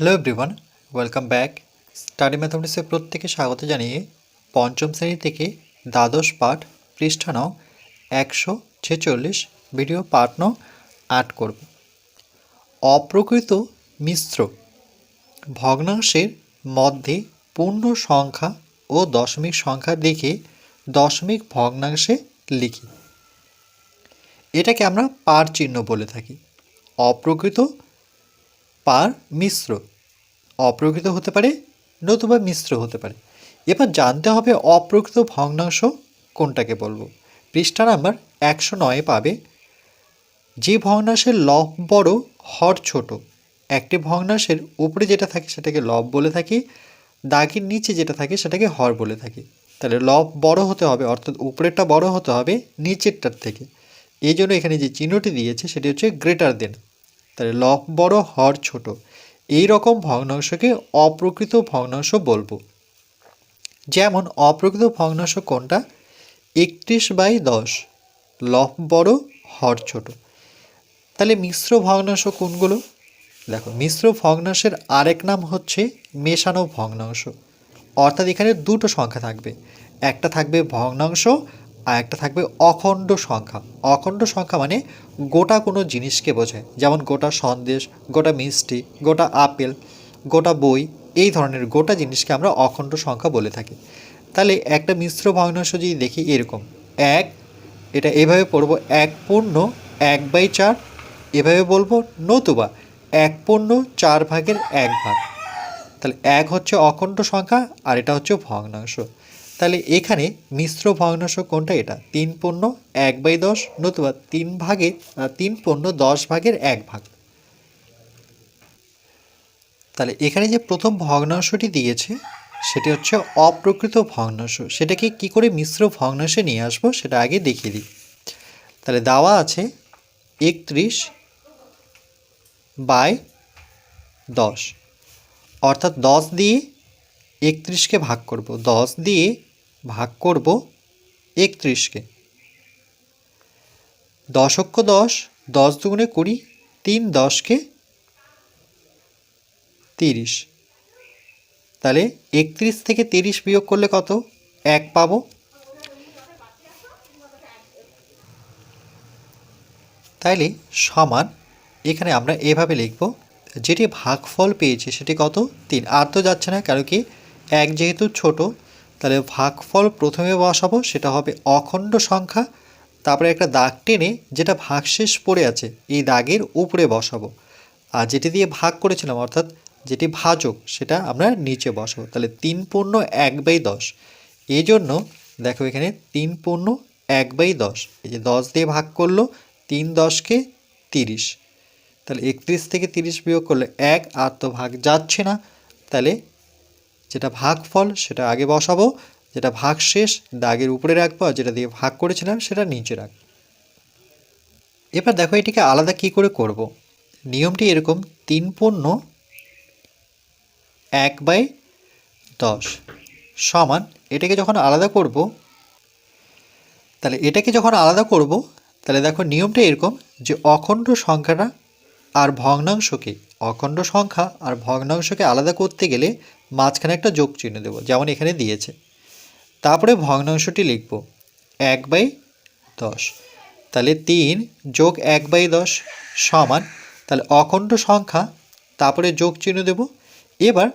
Hello everyone welcome back study ম্যাথমেটিক্সে প্রত্যেকে স্বাগত জানিয়ে পঞ্চম শ্রেণি থেকে দ্বাদশ পাঠ পৃষ্ঠা নং একশো ছেচল্লিশ ভিডিও পাঠ নং আট করব। অপ্রকৃত মিশ্র ভগ্নাংশের মধ্যে পূর্ণ সংখ্যা ও দশমিক সংখ্যা দেখে দশমিক ভগ্নাংশে লিখি। এটাকে আমরা পার চিহ্ন বলে থাকি। অপ্রকৃত পার মিশ্র। অপ্রকৃত হতে পারে, নতুবা মিশ্র হতে পারে। এবার জানতে হবে অপ্রকৃত ভগ্নাংশ কোনটাকে বলব। পৃষ্ঠা নাম্বার একশো নয়ে পাবে। যে ভগ্নাংশের লব বড়, হর ছোট, একটি ভগ্নাংশের উপরে যেটা থাকে সেটাকে লব বলে থাকি, দাগের নিচে যেটা থাকে সেটাকে হর বলে থাকি। তাহলে লব বড় হতে হবে, অর্থাৎ উপরেরটা বড় হতে হবে, নিচেরটার থেকে। এই জন্য এখানে যে চিহ্নটি দিয়েছে সেটি হচ্ছে গ্রেটার দেন তাহলে লব বড়, হর ছোট। এই রকম ভগ্নাংশকে অপ্রকৃত ভগ্নাংশ বলব। যেমন অপ্রকৃত ভগ্নাংশ কোনটা? একত্রিশ বাই দশ। লব বড়, হর ছোট। তাহলে মিশ্র ভগ্নাংশ কোনগুলো? দেখো, মিশ্র ভগ্নাংশের আরেক নাম হচ্ছে মেশানো ভগ্নাংশ। অর্থাৎ এখানে দুটো সংখ্যা থাকবে। একটা থাকবে ভগ্নাংশ আর একটা থাকবে অখণ্ড সংখ্যা। অখণ্ড সংখ্যা মানে গোটা কোনো জিনিসকে বোঝায়। যেমন গোটা সন্দেশ, গোটা মিষ্টি, গোটা আপেল, গোটা বই, এই ধরনের গোটা জিনিসকে আমরা অখণ্ড সংখ্যা বলে থাকি। তাহলে একটা মিশ্র ভগ্নাংশ যদি দেখি এরকম, এক, এটা এভাবে পড়ব, এক পূর্ণ, এক বাই চার, এভাবে বলব নতুবা এক পূর্ণ, চার ভাগের এক ভাগ। তাহলে এক হচ্ছে অখণ্ড সংখ্যা আর এটা হচ্ছে ভগ্নাংশ। তাহলে এখানে মিশ্র ভগ্নাংশ কোনটা এটা? তিন পণ্য এক বাই দশ, নতুবা তিন ভাগে তিন পণ্য দশ ভাগের এক ভাগ। তাহলে এখানে যে প্রথম ভগ্নাংশটি দিয়েছে, সেটি হচ্ছে অপ্রকৃত ভগ্নাংশ। সেটাকে কি করে মিশ্র ভগ্নাংশে নিয়ে আসব, সেটা আগে দেখিয়ে দিই। তাহলে দেওয়া আছে একত্রিশ বাই দশ। অর্থাৎ দশ দিয়ে একত্রিশকে ভাগ করব। দশ দিয়ে ভাগ করব একত্রিশকে। দশক্ষ দশ দশ দুগুণে কুড়ি, তিন দশকে তিরিশ। তাহলে একত্রিশ থেকে তিরিশ বিয়োগ করলে কত? এক পাবো। তাইলে সমান এখানে আমরা এভাবে লিখব, যেটি ভাগফল পেয়েছি সেটি কত? তিন। আর তো যাচ্ছে না, কারণ কি এক যেহেতু ছোট তাহলে ভাগফল প্রথমে বসাবো, সেটা হবে অখণ্ড সংখ্যা। তারপরে একটা দাগ টেনে যেটা ভাগশেষ পড়ে আছে, এই দাগের উপরে বসাবো। আর যেটি দিয়ে ভাগ করেছিলাম, অর্থাৎ যেটি ভাজক, সেটা আমরা নিচে বসাবো। তাহলে তিন পূর্ণ এক বাই দশ। এই জন্য দেখো এখানে তিন পূর্ণ এক বাই দশ। এই যে দশ দিয়ে ভাগ করল, তিন দশকে তিরিশ। তাহলে একত্রিশ থেকে তিরিশ বিয়োগ করলে এক, আর তো ভাগ যাচ্ছে না। তাহলে যেটা ভাগফল সেটা আগে বসাবো, যেটা ভাগ শেষ দাগের উপরে রাখব, আর যেটা দিয়ে ভাগ করেছিলাম, সেটা নিচে রাখব এবার দেখো এটিকে আলাদা কি করে করব। নিয়মটি এরকম, তিন পণ্য এক বাই দশ সমান এটাকে যখন আলাদা করব, তাহলে এটাকে যখন আলাদা করব, তাহলে দেখো নিয়মটা এরকম যে অখণ্ড সংখ্যাটা আর ভগ্নাংশকে অখণ্ড সংখ্যা আর ভগ্নাংশকে আলাদা করতে গেলে মাঝখানে একটা যোগ চিহ্ন দেবো, যেমন এখানে দিয়েছে। তারপরে ভগ্নাংশটি লিখব, এক বাই দশ। তাহলে তিন যোগ এক বাই দশ সমান, তাহলে অখণ্ড সংখ্যা, তারপরে যোগ চিহ্ন দেব। এবার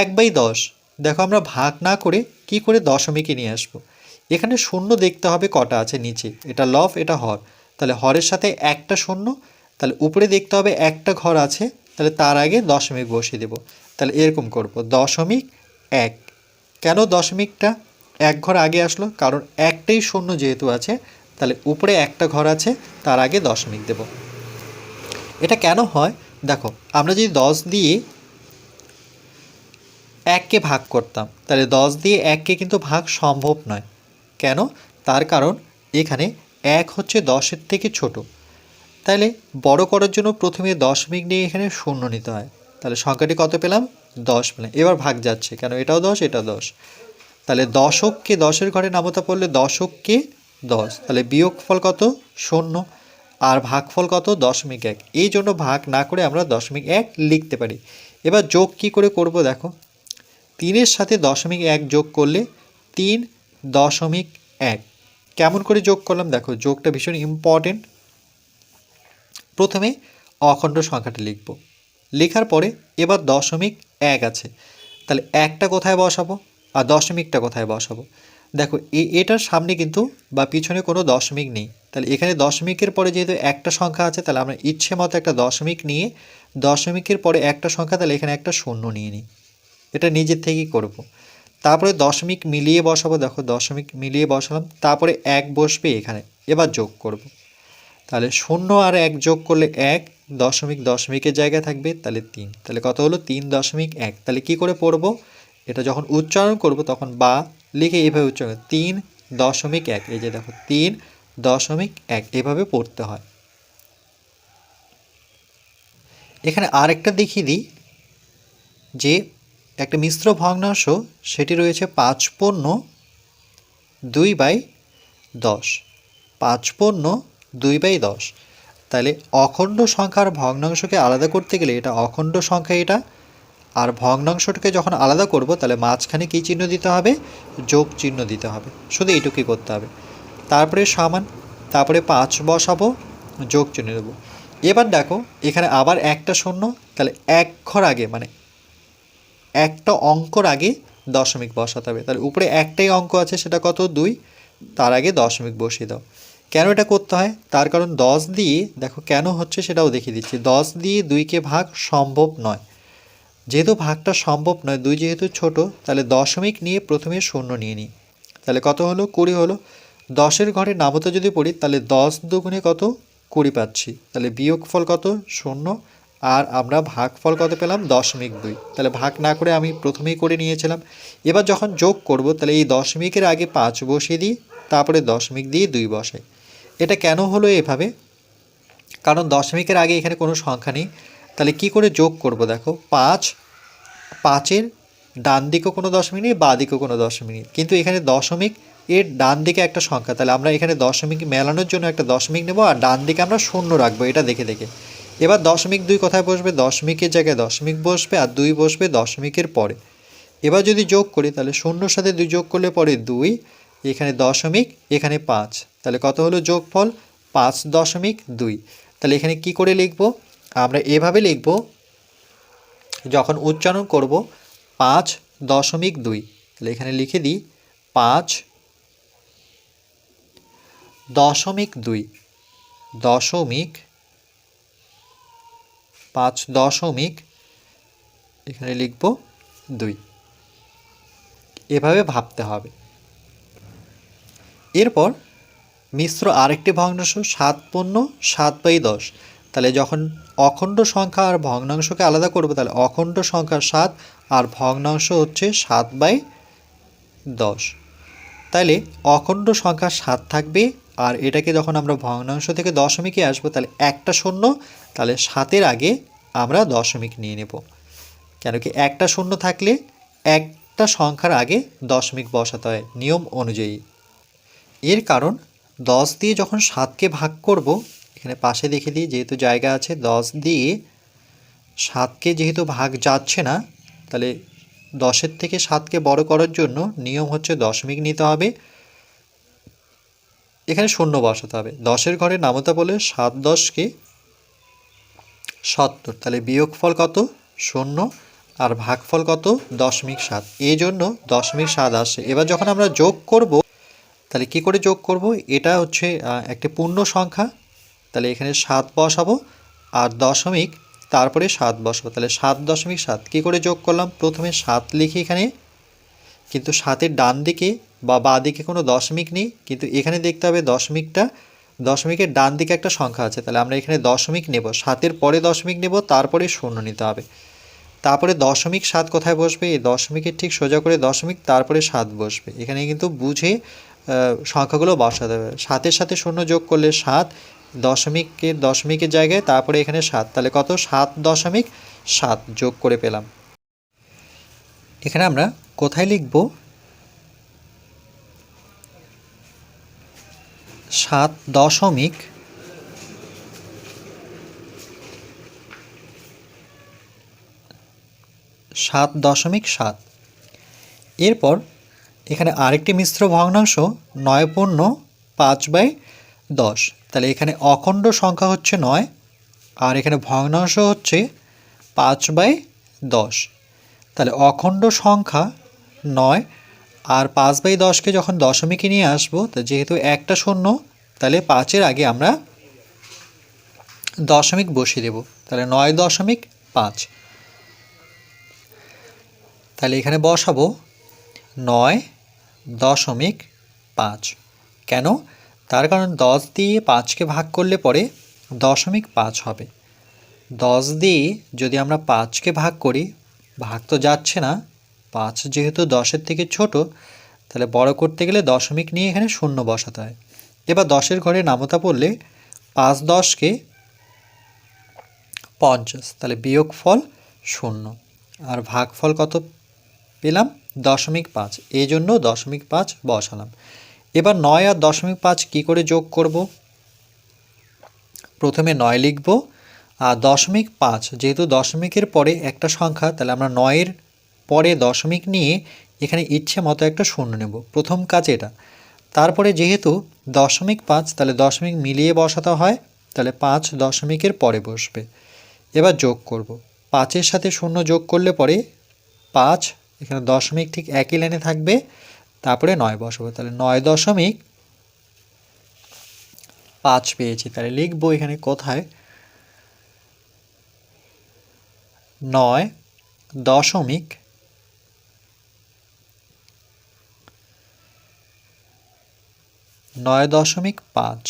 এক বাই দশ, দেখো আমরা ভাগ না করে কি করে দশমিকে নিয়ে আসব? এখানে শূন্য দেখতে হবে কটা আছে নিচে, এটা লফ এটা হর। তাহলে হরের সাথে একটা শূন্য, তাহলে উপরে দেখতে হবে একটা ঘর আছে তাহলে তার আগে দশমিক বসিয়ে দেব। তাহলে এরকম করব, দশমিক এক। কেন দশমিকটা? এক ঘর আগে আসলো, কারণ একটাই শূন্য যেহেতু আছে, তাহলে উপরে একটা ঘর আছে, তার আগে দশমিক দেব। এটা কেন হয়? দেখো, আমরা যদি দশ দিয়ে এককে ভাগ করতাম, তাহলে দশ দিয়ে এককে কিন্তু ভাগ সম্ভব নয়। কেন? তার কারণ এখানে এক হচ্ছে দশের থেকে ছোট। তাহলে বড় করার জন্য প্রথমে দশমিক নিয়ে এখানে শূন্য নিতে হয়। তাহলে সংখ্যাটি কত পেলাম? দশ পেলাম। এবার ভাগ যাচ্ছে। কেন? এটাও দশ এটাও দশ। তাহলে দশককে দশের ঘরে নামতা পড়লে দশককে দশ। তাহলে বিয়োগফল কত? শূন্য। আর ভাগফল কত? দশমিক এক। এই জন্য ভাগ না করে আমরা দশমিক এক লিখতে পারি। এবার যোগ কি করে করব দেখো? তিনের সাথে দশমিক এক যোগ করলে তিন দশমিক এক। কেমন করে যোগ করলাম? দেখো, যোগটা ভীষণ ইম্পর্টেন্ট প্রথমে অখণ্ড সংখ্যাটা লিখব। লেখার পরে এবার দশমিক এক আছে। তাহলে একটা কোথায় বসাবো? আর দশমিকটা কোথায় বসাবো? দেখো এটার সামনে কিন্তু বা পিছনে কোনো দশমিক নেই। তাহলে এখানে দশমিকের পরে যেহেতু একটা সংখ্যা আছে, তাহলে আমরা ইচ্ছে মতো একটা দশমিক নিয়ে দশমিকের পরে একটা সংখ্যা, তাহলে এখানে একটা শূন্য নিয়ে নিই। এটা নিজের থেকেই করব। তারপরে দশমিক মিলিয়ে বসাবো। দেখো, দশমিক মিলিয়ে বসালাম। তারপরে এক বসবে এখানে। এবার যোগ করব। তাহলে শূন্য আর এক যোগ করলে এক, দশমিক দশমিকের জায়গায় থাকবে, তাহলে তিন। তাহলে কত হলো? তিন দশমিক এক। তাহলে কি করে পড়ব? এটা যখন উচ্চারণ করব, তখন বা লিখে এইভাবে উচ্চারণ তিন দশমিক এক। এই যে দেখো, তিন দশমিক এক। এভাবে পড়তে হয়। এখানে আরেকটা দেখিয়ে দিই, যে একটা মিশ্র ভগ্নাংশ, সেটি রয়েছে পাঁচ পণ্য দুই বাই দশ। পাঁচ পণ্য দুই বাই দশ। তাহলে অখণ্ড সংখ্যার ভগ্নাংশকে আলাদা করতে গেলে এটা অখণ্ড সংখ্যা এটা। আর ভগ্নাংশটাকে যখন আলাদা করব তাহলে মাঝখানে কী চিহ্ন দিতে হবে? যোগ চিহ্ন দিতে হবে। শুধু এইটুকুই করতে হবে। তারপরে সমান, তারপরে পাঁচ বসাবো, যোগ চিহ্ন দেবো। এবার দেখো, এখানে আবার একটা শূন্য তাহলে এক ঘর আগে মানে একটা অঙ্কর আগে দশমিক বসাতে হবে। তাহলে উপরে একটাই অঙ্ক আছে, সেটা কত? দুই। তার আগে দশমিক বসিয়ে দাও। কেন এটা করতে হয়? তার কারণ দশ দিয়ে দেখো কেন হচ্ছে সেটাও দেখিয়ে দিচ্ছি। দশ দিয়ে দুইকে ভাগ সম্ভব নয়। যেহেতু ভাগটা সম্ভব নয়, দুই যেহেতু ছোট, তাহলে দশমিক নিয়ে প্রথমে শূন্য নিয়ে নিই। তাহলে কত হলো? কুড়ি হলো। দশের ঘরে নামতে যদি পড়ি, তাহলে দশ দুগুণে কত? কুড়ি পাচ্ছি। তাহলে বিয়োগফল কত? শূন্য। আর আমরা ভাগফল কত পেলাম? দশমিক দুই। তাহলে ভাগ না করে আমি প্রথমেই করে নিয়েছিলাম। এবার যখন যোগ করব, তাহলে এই দশমিকের আগে পাঁচ বসিয়ে দিই, তারপরে দশমিক দিয়ে দুই বসাই। এটা কেন হলো এভাবে? কারণ দশমিকের আগে এখানে কোনো সংখ্যা নেই। তাহলে কি করে যোগ করব দেখো? পাঁচ, পাঁচের ডান দিকেও কোনো দশমিক নেই, বা দিকেও কোনো দশমিক নেই। কিন্তু এখানে দশমিক, এর ডান দিকে একটা সংখ্যা। তাহলে আমরা এখানে দশমিক মেলানোর জন্য একটা দশমিক নেব, আর ডান দিকে আমরা শূন্য রাখব, এটা দেখে দেখে। এবার দশমিক দুই কোথায় বসবে? দশমিকের জায়গায় দশমিক বসবে, আর দুই বসবে দশমিকের পরে। এবার যদি যোগ করি, তাহলে শূন্যর সাথে দুই যোগ করলে পরে দুই, এখানে দশমিক, এখানে পাঁচ। তাহলে কত হলো যোগফল? পাঁচ দশমিক দুই। তাহলে এখানে কি করে লিখব? আমরা এভাবে লিখব, যখন উচ্চারণ করব, পাঁচ দশমিক দুই। তাহলে এখানে লিখে দিই, পাঁচ দশমিক দুই। দশমিক, পাঁচ দশমিক, এখানে লিখব দুই। এভাবে ভাবতে হবে। এরপর মিশ্র আরেকটি ভগ্নাংশ সাত পণ্য সাত বাই দশ। তাহলে যখন অখণ্ড সংখ্যা আর ভগ্নাংশকে আলাদা করব, তাহলে অখণ্ড সংখ্যা সাত আর ভগ্নাংশ হচ্ছে সাত বাই দশ। তাহলে অখণ্ড সংখ্যা সাত থাকবে আর এটাকে যখন আমরা ভগ্নাংশ থেকে দশমিকে আসব, তাহলে একটা শূন্য, তাহলে সাতের আগে আমরা দশমিক নিয়ে নেব। কেন কি একটা শূন্য থাকলে একটা সংখ্যার আগে দশমিক বসাতে হয় নিয়ম অনুযায়ী। এর কারণ দশ দিয়ে যখন সাতকে ভাগ করব, এখানে পাশে দেখে দিই যেহেতু জায়গা আছে, দশ দিয়ে সাতকে যেহেতু ভাগ যাচ্ছে না, তাহলে দশের থেকে সাতকে বড় করার জন্য নিয়ম হচ্ছে দশমিক নিতে হবে। এখানে শূন্য বসাতে হবে। দশের ঘরে নামতা বলে সাত দশকে সত্তর, তাহলে বিয়োগফল কত? শূন্য। আর ভাগফল কত? দশমিক সাত। এই জন্য দশমিক সাত আসছে এবার যখন আমরা যোগ করব তাহলে কি করে যোগ করব? এটা হচ্ছে একটি পূর্ণ সংখ্যা। তাহলে এখানে সাত বসাবো আর দশমিক, তারপরে সাত বসাবো। তাহলে সাত দশমিক সাত, কী করে যোগ করলাম? প্রথমে সাত লিখি এখানে। কিন্তু সাতের ডান দিকে বা বাঁ দিকে কোনো দশমিক নেই, কিন্তু এখানে দেখতে হবে দশমিকটা। দশমিকের ডান দিকে একটা সংখ্যা আছে, তাহলে আমরা এখানে দশমিক নেব। সাতের পরে দশমিক নেব, তারপরে শূন্য নিতে হবে। তারপরে দশমিক সাত কোথায় বসবে? এই দশমিকের ঠিক সোজা করে দশমিক, তারপরে সাত বসবে। এখানে কিন্তু বুঝে সংখ্যাগুলো বসাতে হবে। সাতের সাথে শূন্য যোগ করলে সাত দশমিকের দশমিকের জায়গায় তারপরে এখানে সাত। তাহলে কত? সাত দশমিক সাত যোগ করে পেলাম। এখানে আমরা কোথায় লিখব? সাত দশমিক সাত দশমিক সাত। এরপর এখানে আরেকটি মিশ্র ভগ্নাংশ নয় পূর্ণ পাঁচ বাই দশ। তাহলে এখানে অখণ্ড সংখ্যা হচ্ছে নয়, আর এখানে ভগ্নাংশ হচ্ছে পাঁচ বাই দশ। তাহলে অখণ্ড সংখ্যা নয়, আর পাঁচ বাই দশকে যখন দশমিকে নিয়ে আসব, তা যেহেতু একটা শূন্য, তাহলে পাঁচের আগে আমরা দশমিক বসিয়ে দেব। তাহলে নয় দশমিক পাঁচ। তাহলে এখানে বসাবো নয় দশমিক পাঁচ। কেন? তার কারণ দশ দিয়ে পাঁচকে ভাগ করলে পরে দশমিক পাঁচ হবে। দশ দিয়ে যদি আমরা পাঁচকে ভাগ করি, ভাগ তো যাচ্ছে না। পাঁচ যেহেতু দশের থেকে ছোট, তাহলে বড় করতে গেলে দশমিক নিয়ে এখানে শূন্য বসাতে হয়। এবার দশের ঘরে নামতা পড়লে পাঁচ দশকে পঞ্চাশ, তাহলে বিয়োগফল শূন্য। আর ভাগফল কত পেলাম? দশমিক পাঁচ। এই জন্য দশমিক পাঁচ বসালাম। এবার নয় আর দশমিক পাঁচ কী করে যোগ করব? প্রথমে নয় লিখব। আর দশমিক পাঁচ, যেহেতু দশমিকের পরে একটা সংখ্যা, তাহলে আমরা নয়ের পরে দশমিক নিয়ে এখানে ইচ্ছে মতো একটা শূন্য নেব। প্রথম কাজ এটা। তারপরে যেহেতু দশমিক পাঁচ, তাহলে দশমিক মিলিয়ে বসাতে হয়, তাহলে পাঁচ দশমিকের পরে বসবে। এবার যোগ করব। পাঁচের সাথে শূন্য যোগ করলে পরে পাঁচ এখানে দশমিক ঠিক একই লাইনে থাকবে, তারপরে নয় বসাবো। তাহলে নয় দশমিক পাঁচ পেয়েছি। তাহলে লিখব এখানে কোথায়? নয় দশমিক নয় দশমিক পাঁচ।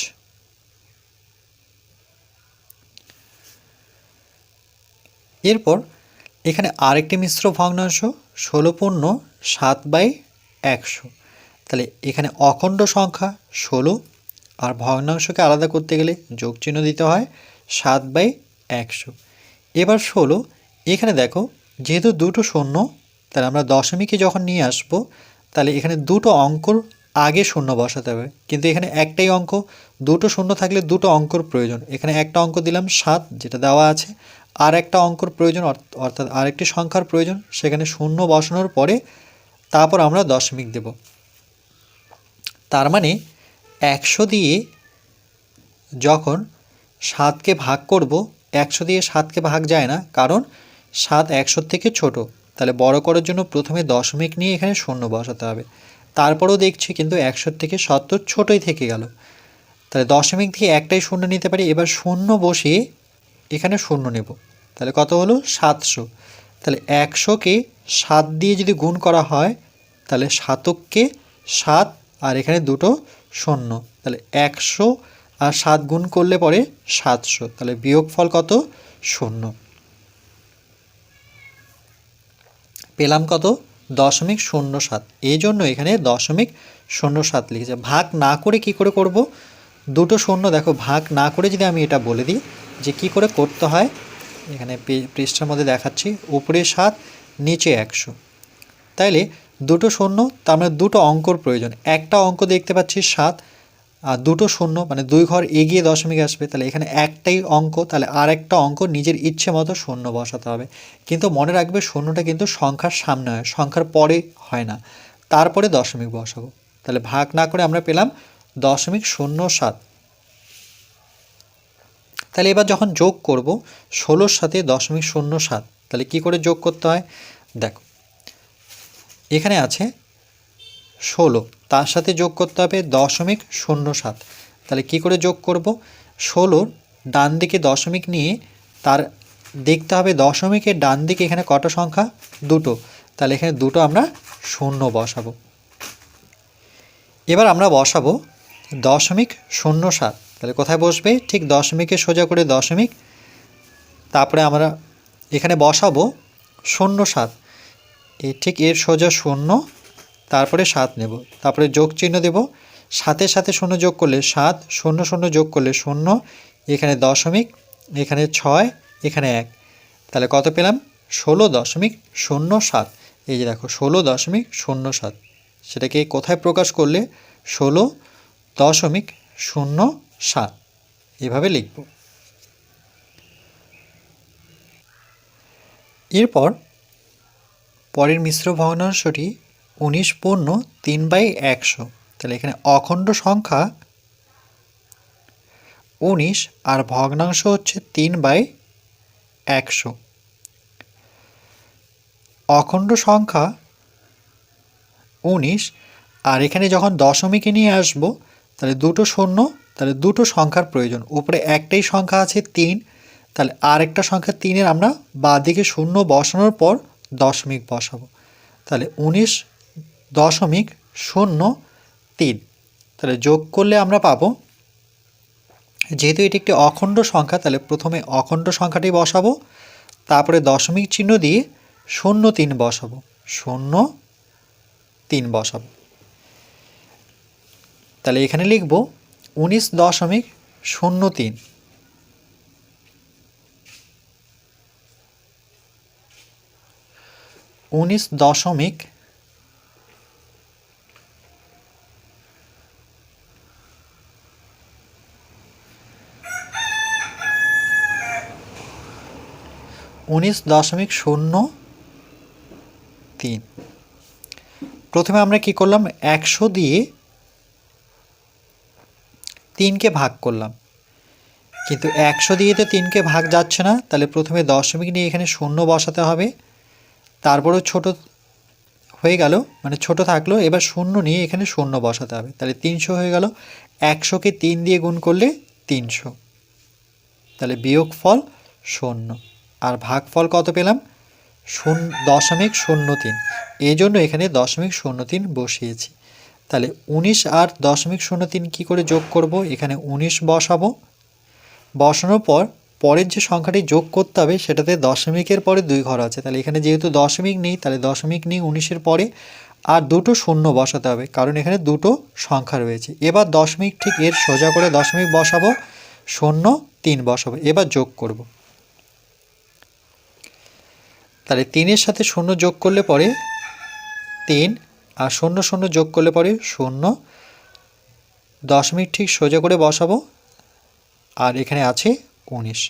এরপর এখানে আরেকটি মিশ্র ভগ্নাংশ, ষোলো পূর্ণ সাত বাই একশো। তাহলে এখানে অখণ্ড সংখ্যা ষোলো, আর ভগ্নাংশকে আলাদা করতে গেলে যোগ চিহ্ন দিতে হয় সাত বাই একশো। এবার ষোলো, এখানে দেখো যেহেতু দুটো শূন্য, তাহলে আমরা দশমিকে যখন নিয়ে আসব, তাহলে এখানে দুটো অঙ্কর আগে শূন্য বসাতে হবে। কিন্তু এখানে একটাই অঙ্ক, দুটো শূন্য থাকলে দুটো অঙ্কর প্রয়োজন। এখানে একটা অঙ্ক দিলাম সাত, যেটা দেওয়া আছে। আর একটা অঙ্কর প্রয়োজন, অর্থ- অর্থাৎ আরেকটি সংখ্যার প্রয়োজন, সেখানে শূন্য বসানোর পরে তারপর আমরা দশমিক দেব। তার মানে একশো দিয়ে যখন সাতকে ভাগ করব, একশো দিয়ে সাতকে ভাগ যায় না, কারণ সাত একশোর থেকে ছোট। তাহলে বড় করার জন্য প্রথমে দশমিক নিয়ে এখানে শূন্য বসাতে হবে। তারপরেও দেখছি কিন্তু একশোর থেকে সত্তর ছোটোই থেকে গেল। তাহলে দশমিক দিয়ে একটাই শূন্য নিতে পারি, এবার শূন্য বসিয়ে এখানে শূন্য নেব। তাহলে কত হলো? সাতশো। তাহলে একশোকে সাত দিয়ে যদি গুণ করা হয়, তাহলে সাতককে সাত, আর এখানে দুটো শূন্য। তাহলে একশো আর সাত গুণ করলে পরে সাতশো। তাহলে বিয়োগফল কত? শূন্য। পেলাম কত? দশমিক শূন্য সাত। এই জন্য এখানে দশমিক শূন্য সাত লিখেছে। ভাগ না করে কি করে করব? দুটো শূন্য। দেখো, ভাগ না করে যদি আমি এটা বলে দিই যে কি করে করতে হয়, এখানে পৃষ্ঠার মধ্যে দেখাচ্ছি উপরে সাত, নিচে একশো। তাইলে দুটো শূন্য, তার মানে দুটো অঙ্কর প্রয়োজন। একটা অঙ্ক দেখতে পাচ্ছি সাত, আর দুটো শূন্য মানে দুই ঘর এগিয়ে দশমিক আসবে, তাহলে এখানে একটাই অঙ্ক, তাহলে আর একটা অঙ্ক নিজের ইচ্ছে মতো শূন্য বসাতে হবে। কিন্তু মনে রাখবে শূন্যটা কিন্তু সংখ্যার সামনে হয়, সংখ্যার পরে হয় না। তারপরে দশমিক বসাবো। তাহলে ভাগ না করে আমরা পেলাম দশমিক শূন্য সাত। তাহলে এবার যখন যোগ করব, ষোলোর সাথে দশমিক শূন্য সাত, তাহলে কি করে যোগ করতে হয়? দেখো, এখানে আছে ষোলো, তার সাথে যোগ করতে হবে দশমিক শূন্য সাত। তাহলে কি করে যোগ করব? ষোলোর ডান দিকে দশমিক নিয়ে তার দেখতে হবে দশমিকের ডান দিকে এখানে কটা সংখ্যা? দুটো। তাহলে এখানে দুটো আমরা শূন্য বসাবো। এবার আমরা বসাবো দশমিক শূন্য সাত। তাহলে কোথায় বসবে? ঠিক দশমিকে সোজা করে দশমিক। তারপরে আমরা এখানে বসাবো শূন্য সাত। এই ঠিক এর সোজা শূন্য, তারপরে সাত নেব। তারপরে যোগ চিহ্ন দেব। সাতের সাথে শূন্য যোগ করলে সাত, শূন্য শূন্য যোগ করলে শূন্য, এখানে দশমিক, এখানে ছয়, এখানে এক। তাহলে কত পেলাম? ষোলো দশমিক শূন্য সাত। এই যে দেখো, ষোলো দশমিক শূন্য সাত। সেটাকে কোথায় প্রকাশ করলে? ষোলো দশমিক শূন্য সাত। এভাবে লিখব। এরপর পরের মিশ্র ভগ্নাংশটি উনিশ পূর্ণ তিন বাই একশো। তাহলে এখানে অখণ্ড সংখ্যা উনিশ আর ভগ্নাংশ হচ্ছে তিন বাই একশো। অখণ্ড সংখ্যা উনিশ আর এখানে যখন দশমিকে নিয়ে আসব, তাহলে দুটো শূন্য তাহলে দুটো সংখ্যার প্রয়োজন। উপরে একটাই সংখ্যা আছে তিন, তাহলে আরেকটা সংখ্যা তিনের আমরা বাঁ দিকে শূন্য বসানোর পর দশমিক বসাবো। তাহলে উনিশ দশমিক শূন্য তিন, তাহলে যোগ করলে আমরা পাবো, যেহেতু এটি একটি অখণ্ড সংখ্যা, তাহলে প্রথমে অখণ্ড সংখ্যাটি বসাবো, তারপরে দশমিক চিহ্ন দিয়ে শূন্য তিন বসাবো, শূন্য তিন বসাবো। তাহলে এখানে লিখব উনিশ দশমিক শূন্য তিন। উনিশ দশমিক উনিশ দশমিক শূন্য তিন। প্রথমে আমরা কি করলাম? একশো দিয়ে তিনকে ভাগ করলাম। কিন্তু একশো দিয়ে তো তিনকে ভাগ যাচ্ছে না, তাহলে প্রথমে দশমিক নিয়ে এখানে শূন্য বসাতে হবে। তারপরেও ছোট হয়ে গেল মানে ছোট থাকল, এবার শূন্য নিয়ে এখানে শূন্য বসাতে হবে। তাহলে তিনশো হয়ে গেল, একশোকে তিন দিয়ে গুণ করলে তিনশো। তাহলে বিয়োগফল শূন্য। আর ভাগফল কত পেলাম? শূন্য, দশমিক শূন্য তিন। এই জন্য এখানে দশমিক শূন্য তিন বসিয়েছি। তাহলে উনিশ আর দশমিক শূন্য তিন কী করে যোগ করব? এখানে উনিশ বসাবো। বসানোর পর পরের যে সংখ্যাটি যোগ করতে হবে, সেটাতে দশমিকের পরে দুই ঘর আছে। তাহলে এখানে যেহেতু দশমিক নেই, তাহলে দশমিক নেই উনিশের পরে আর দুটো শূন্য বসাতে হবে, কারণ এখানে দুটো সংখ্যা রয়েছে। এবার দশমিক ঠিক এর সোজা করে দশমিক বসাবো, শূন্য তিন বসাবো, এবার যোগ করব। তাহলে তিনের সাথে শূন্য যোগ করলে পরে তিন আর শূন্য শূন্য যোগ করলে পরে শূন্য। দশমিক ঠিক সোজা করে বসাবো। আর এখানে আছে উনিশ।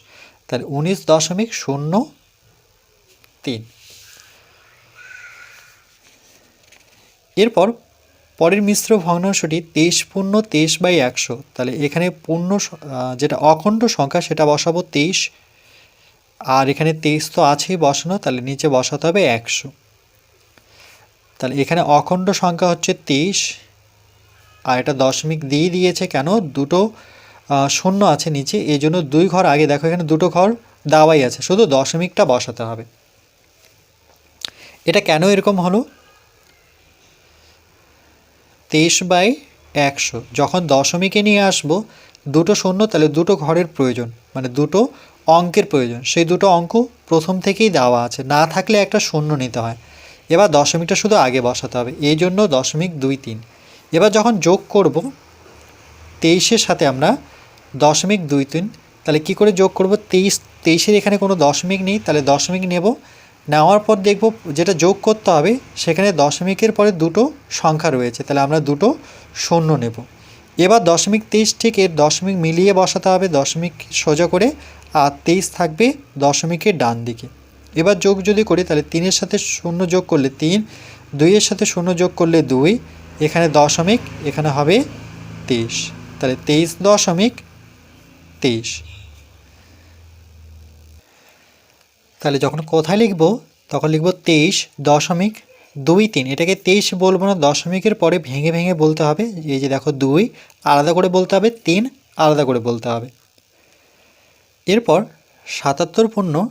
তাহলে উনিশ দশমিক শূন্য তিন। এরপর পরের মিশ্র ভগ্নাংশটি তেইশ পূর্ণ তেইশ বাই একশো। তাহলে এখানে পূর্ণ যেটা অখণ্ড সংখ্যা সেটা বসাবো তেইশ। আর এখানে তেইশ তো আছেই বসানো, তাহলে নিচে বসাতে হবে একশো। তাহলে এখানে অখণ্ড সংখ্যা হচ্ছে তেইশ। আর এটা দশমিক দিয়ে দিয়েছে কেন? দুটো শূন্য আছে নিচে এই জন্য দুই ঘর আগে দেখো এখানে দুটো ঘর দেওয়াই আছে, শুধু দশমিকটা বসাতে হবে। এটা কেন এরকম হলো? তেইশ বাই একশো, যখন দশমিকে নিয়ে আসব, দুটো শূন্য, তাহলে দুটো ঘরের প্রয়োজন মানে দুটো অঙ্কের প্রয়োজন। সেই দুটো অঙ্ক প্রথম থেকেই দেওয়া আছে, না থাকলে একটা শূন্য নিতে হয়। এবার দশমিকটা শুধু আগে বসাতে হবে, এই জন্য দশমিক দুই তিন। এবার যখন যোগ করব, তেইশের সাথে আমরা দশমিক দুই তিন, তাহলে কি করে যোগ করব? তেইশ, তেইশের এখানে কোনো দশমিক নেই, তাহলে দশমিক নেব। নেওয়ার পর দেখব যেটা যোগ করতে হবে, সেখানে দশমিকের পরে দুটো সংখ্যা রয়েছে, তাহলে আমরা দুটো শূন্য নেব। এবার দশমিক তেইশ ঠিক এর দশমিক মিলিয়ে বসাতে হবে, দশমিক সোজা করে, আর তেইশ থাকবে দশমিকের ডান দিকে। এবার যোগ যদি করি, তাহলে তিনের সাথে শূন্য যোগ করলে তিন, দুইয়ের সাথে শূন্য যোগ করলে দুই, এখানে দশমিক, এখানে হবে তেইশ। তাহলে তেইশ দশমিক তেইশ। তাহলে যখন কোথায় লিখব, তখন লিখব তেইশ দশমিক দুই তিন। এটাকে তেইশ বলব না, দশমিকের পরে ভেঙে ভেঙে বলতে হবে, এই যে দেখো দুই, আলাদা করে বলতে হবে, তিন আলাদা করে বলতে হবে। এরপর সাতাত্তর পূর্ণ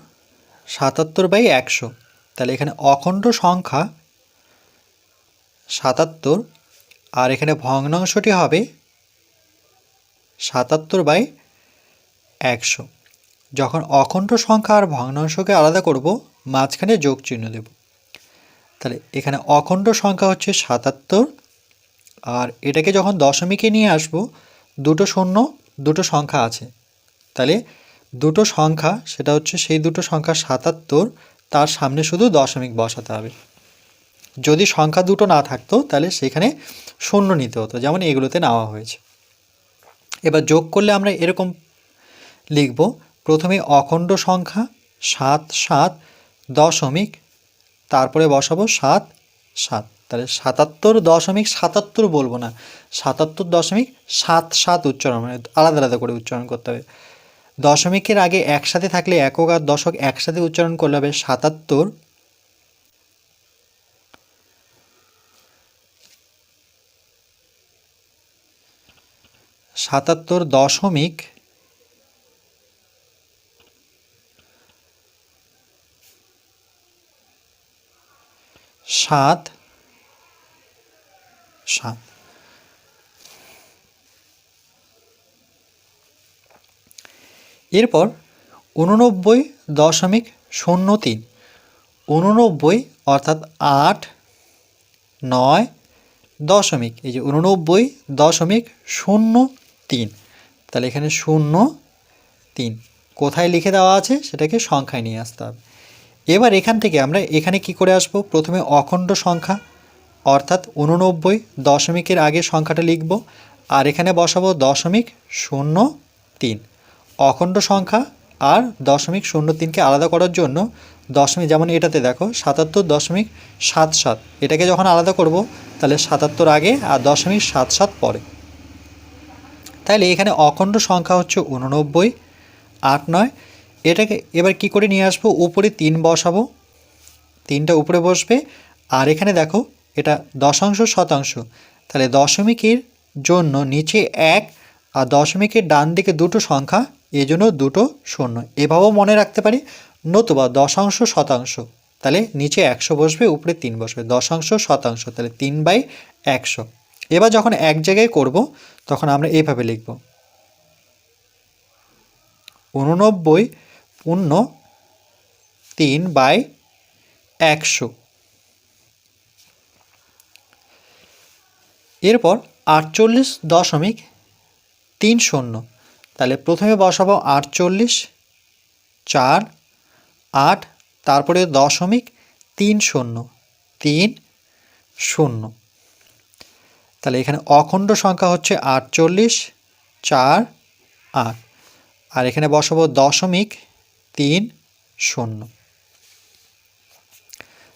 সাতাত্তর বাই একশো। তাহলে এখানে অখণ্ড সংখ্যা সাতাত্তর, আর এখানে ভগ্নাংশটি হবে সাতাত্তর বাই একশো। যখন অখণ্ড সংখ্যা আর ভগ্নাংশকে আলাদা করব, মাঝখানে যোগ চিহ্ন দেব। তাহলে এখানে অখণ্ড সংখ্যা হচ্ছে সাতাত্তর, আর এটাকে যখন দশমিকে নিয়ে আসব, দুটো শূন্য, দুটো সংখ্যা আছে। তাহলে দুটো সংখ্যা, সেটা হচ্ছে সেই দুটো সংখ্যা সাতাত্তর, তার সামনে শুধু দশমিক বসাতে হবে। যদি সংখ্যা দুটো না থাকতো, তাহলে সেখানে শূন্য নিতে হতো, যেমন এগুলোতে নেওয়া হয়েছে। এবার যোগ করলে আমরা এরকম লিখব, প্রথমে অখণ্ড সংখ্যা, সাত সাত, দশমিক, তারপরে বসাবো সাত সাত। তাহলে সাতাত্তর দশমিক সাতাত্তর বলব না, সাতাত্তর দশমিক সাত সাত উচ্চারণ মানে আলাদা আলাদা করে উচ্চারণ করতে হবে। দশমিকের আগে একসাথে থাকলে একক আর দশক একসাথে উচ্চারণ করলে হবে সাতাত্তর। সাতাত্তর দশমিক সাত সাত। এরপর উননব্বই দশমিক শূন্য তিন উননব্বই অর্থাৎ আট নয় দশমিক, এই যে উননব্বই দশমিক শূন্য তিন, তাহলে এখানে শূন্য তিন। কোথায় লিখে দেওয়া আছে? সেটাকে সংখ্যায় নিয়ে আসতে হবে। এবার এখান থেকে আমরা এখানে কি করে আসব? প্রথমে অখণ্ড সংখ্যা, অর্থাৎ উননব্বই দশমিকের আগে সংখ্যাটা লিখব, আর এখানে বসাবো দশমিক শূন্য তিন। অখণ্ড সংখ্যা আর দশমিক শূন্য তিনকে আলাদা করার জন্য দশমিক যেমন এটাতে দেখো, সাতাত্তর দশমিক সাত সাত। এটাকে যখন আলাদা করব, তাহলে সাতাত্তর আগে আর দশমিক সাত সাত পরে। তাহলে এখানে অখণ্ড সংখ্যা হচ্ছে উননব্বই, আট নয়। এটাকে এবার কি করে নিয়ে আসব? উপরে তিন বসাবো। তিনটা উপরে বসবে। আর এখানে দেখো, এটা দশাংশ শতাংশ। তাহলে দশমিকের জন্য নিচে এক আর দশমিকের ডান দিকে দুটো সংখ্যা এই জন্য দুটো শূন্য। এভাবেও মনে রাখতে পারি, নতুবা দশাংশ শতাংশ। তাহলে নিচে একশো বসবে, উপরে তিন বসবে। দশাংশ শতাংশ, তাহলে তিন বাই একশো। এবার যখন এক জায়গায় করব, তখন আমরা এইভাবে লিখব। উননব্বই পূর্ণ তিন বাই একশো। এরপর আটচল্লিশ দশমিক তিন শূন্য। তাহলে প্রথমে বসাবো আটচল্লিশ, চার, আট, তারপরে দশমিক তিন শূন্য তিন শূন্য। তাহলে এখানে অখণ্ড সংখ্যা হচ্ছে আটচল্লিশ, চার, আট, আর এখানে বসাবো দশমিক তিন শূন্য।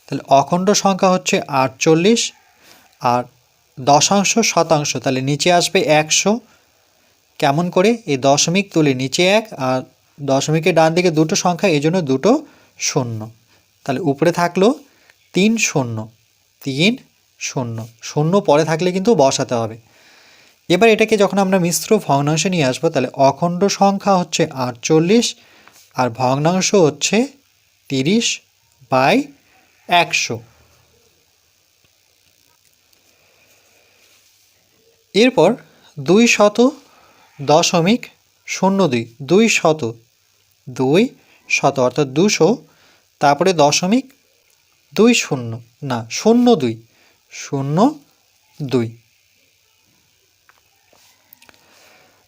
তাহলে অখণ্ড সংখ্যা হচ্ছে আটচল্লিশ, আর দশাংশ শতাংশ, তাহলে নিচে আসবে একশো কেমন করে? এই দশমিক তুলে নিচে এক আর দশমিকের ডান দিকে দুটো সংখ্যা, এই জন্য দুটো শূন্য। তাহলে উপরে থাকল তিন শূন্য তিন শূন্য। শূন্য পরে থাকলে কিন্তু বসাতে হবে। এবার এটাকে যখন আমরা মিশ্র ভগ্নাংশে নিয়ে আসব, তাহলে অখণ্ড সংখ্যা হচ্ছে আটচল্লিশ আর ভগ্নাংশ হচ্ছে তিরিশ বাই একশো। এরপর দুই শত দশমিক শূন্য দুই দুই শত দুই শত অর্থাৎ দুশো, তারপরে দশমিক দুই শূন্য, না, শূন্য দুই শূন্য দুই।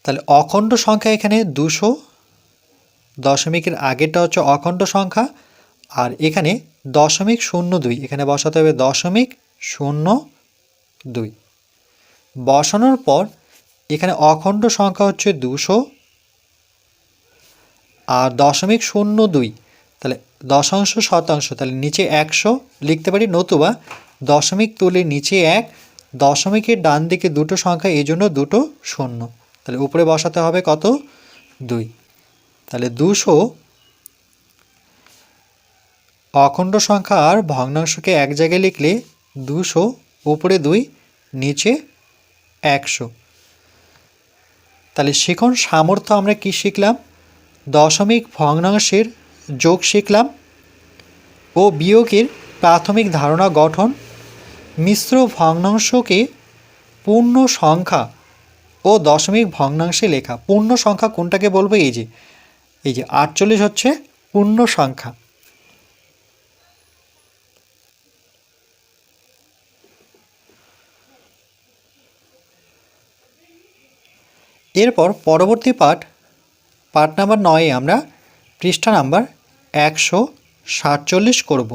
তাহলে অখণ্ড সংখ্যা এখানে দুশো, দশমিকের আগেরটা হচ্ছে অখণ্ড সংখ্যা, আর এখানে দশমিক শূন্য দুই, এখানে বসাতে হবে দশমিক শূন্য দুই। বসানোর পর এখানে অখণ্ড সংখ্যা হচ্ছে দুশো আর দশমিক শূন্য দুই। তাহলে দশাংশ শতাংশ, তাহলে নিচে একশো লিখতে পারি নতুবা দশমিক তুলে নিচে এক, দশমিকের ডান দিকে দুটো সংখ্যা, এই জন্য দুটো শূন্য। তাহলে উপরে বসাতে হবে কত? দুই। তাহলে দুশো অখণ্ড সংখ্যা আর ভগ্নাংশকে এক জায়গায় লিখলে দুশো, উপরে দুই, নিচে একশো। তাহলে শিখন, সামর্থ্য আমরা কি শিখলাম? দশমিক ভগ্নাংশের যোগ শিখলাম ও বিয়োগের প্রাথমিক ধারণা গঠন। মিশ্র ভগ্নাংশকে পূর্ণ সংখ্যা ও দশমিক ভগ্নাংশে লেখা। পূর্ণ সংখ্যা কোনটাকে বলব? এই যে এই যে আটচল্লিশ হচ্ছে পূর্ণ সংখ্যা। এরপর পরবর্তী পাঠ পাঠ নাম্বার নয়ে আমরা পৃষ্ঠা নাম্বার একশো সাতচল্লিশ করব।